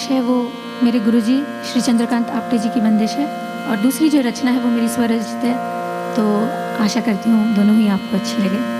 बंदिश है वो मेरे गुरु जी श्री चंद्रकांत आपटे जी की बंदिश है और दूसरी जो रचना है वो मेरी स्वरचित है तो आशा करती हूँ दोनों ही आपको अच्छी लगे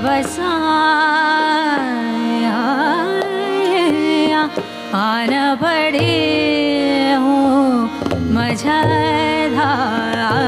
बसाया आना पड़े हो मझधारा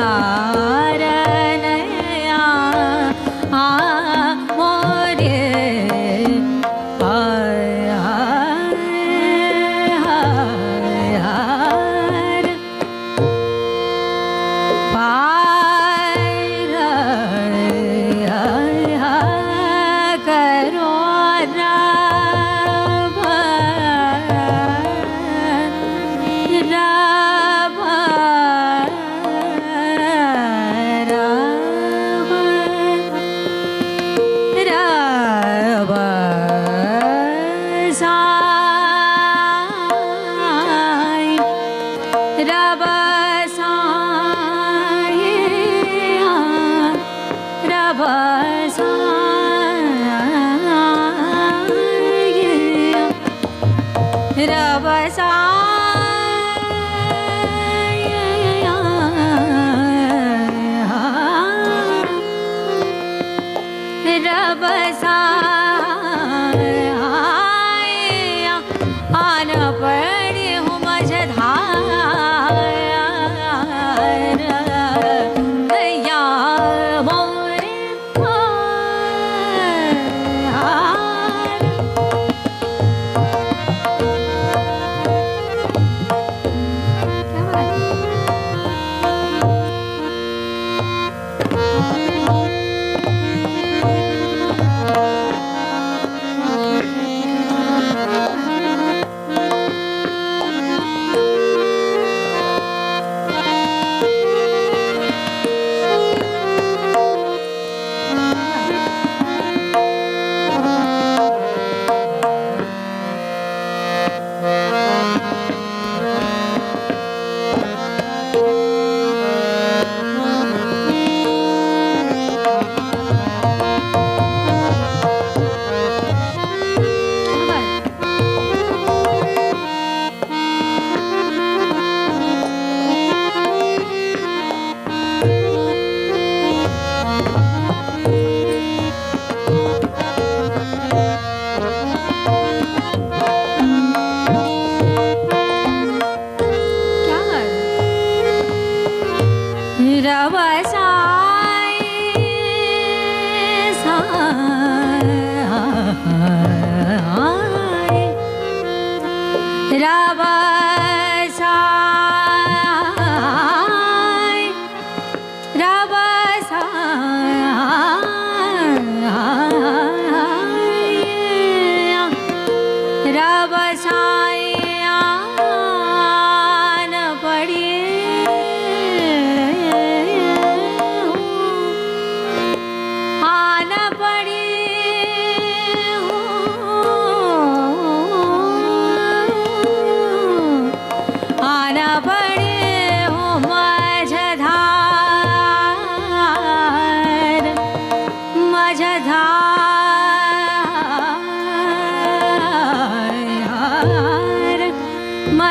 रावा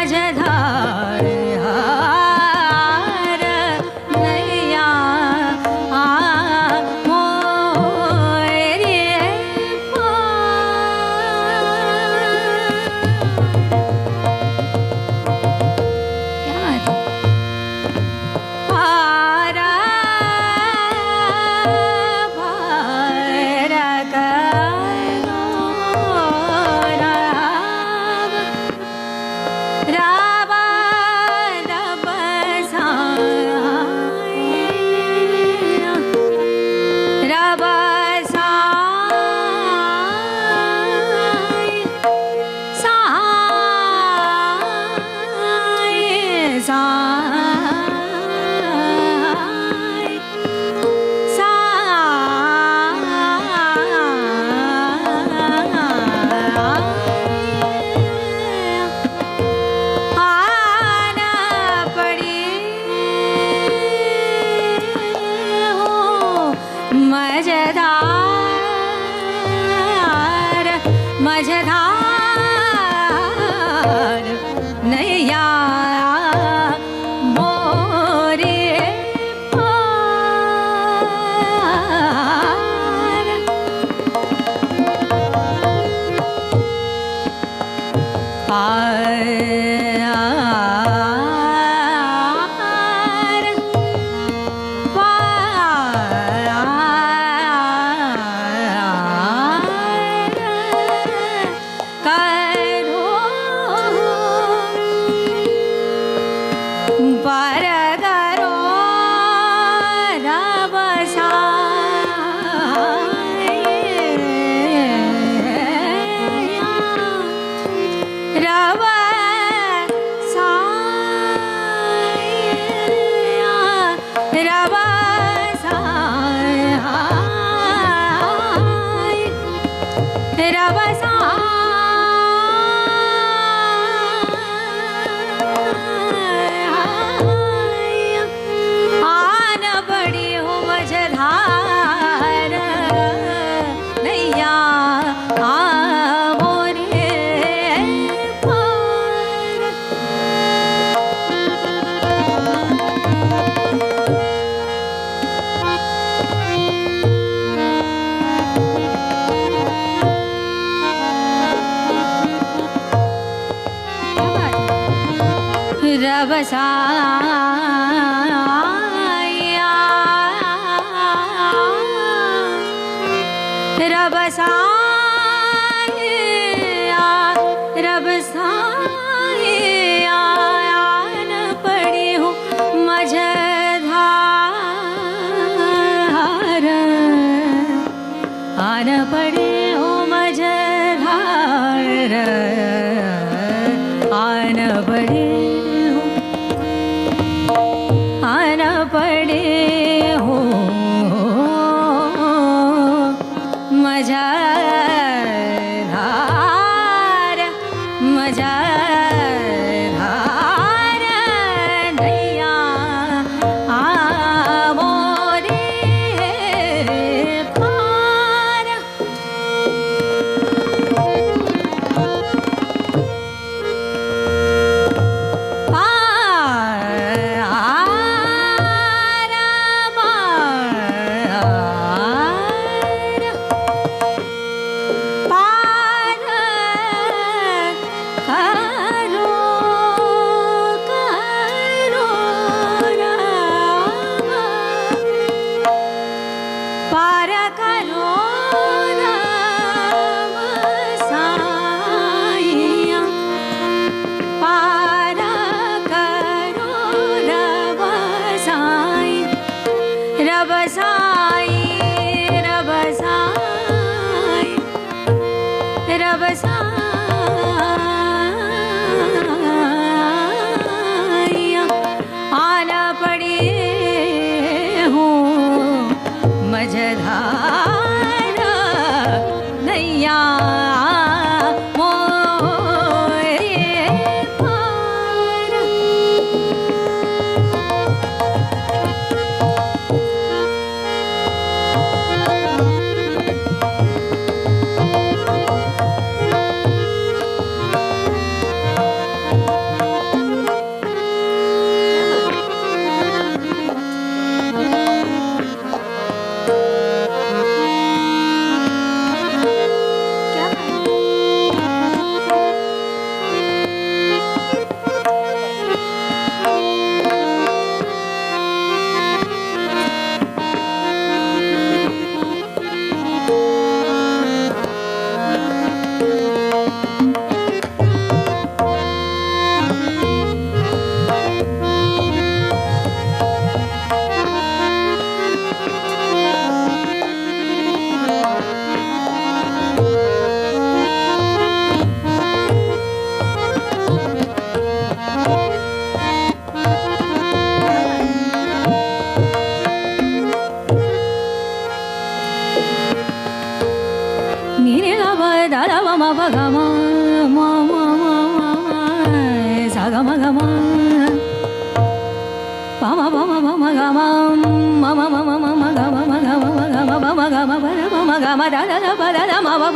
阿姐 तव सा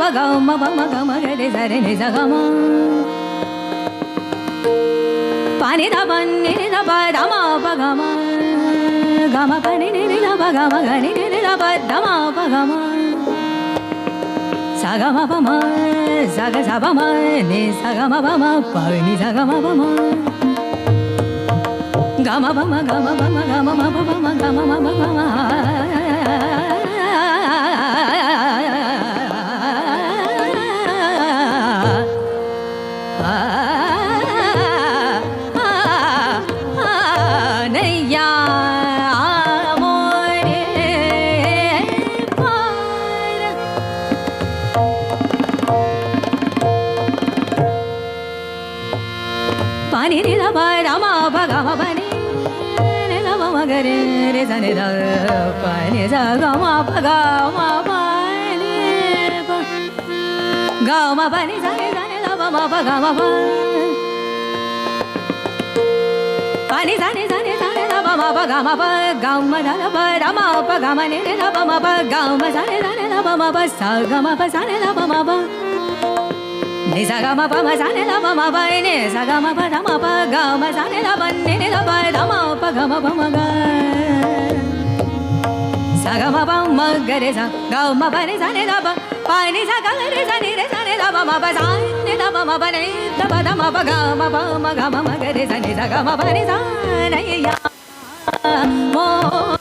ಮ ಗ ಮ ಪ ಮ ಗ ಮ ಗ ರೆ ಸ ರೆ ನಿ ಸ ಗ ಮ ಪ ನಿ ದ ಪ ನಿ ನಿ ದ ಪ ದ ಮ ಪ ಗ ಮ ಗ ಮ ಪ ನಿ ನಿ ನಿ ದ ಪ ಗ ಮ ಗ ನಿ ನಿ ನಿ ದ ಪ ದ ಮ ಪ ಗ ಮ ಸ ಗ ಮ ಪ ಮ ಸ ಗ ಸ ಪ ಮ ನಿ ಸ ಗ ಮ ಪ ಮ ಪ ನಿ ಸ ಗ ಮ ಪ ಮ ಗ ಮ ಪ ಮ ಗ ಮ ಪ ಮ ಗ ಮ ಪ ಮ ಗ ಮ ಪ ಮ ಗ ಮ ಪ ಮ ni da gama ni gama ga ma gama ga ma pa ni pa gama ma gama ni da ni da gama da gama pa ga ma pa gama ni da gama da ni da ni gama ma pa gama ma pa ga ma gama da pa gama ma pa ga ba ba சகம பம்ம கரேசா கௌம பரேசா நிலப பானிசா கரேசா நிரேசா நிலப மப Sai நிலப மப நிலப தமப கம பம கம மகரேசா நிசகம பரேசா நையா மோ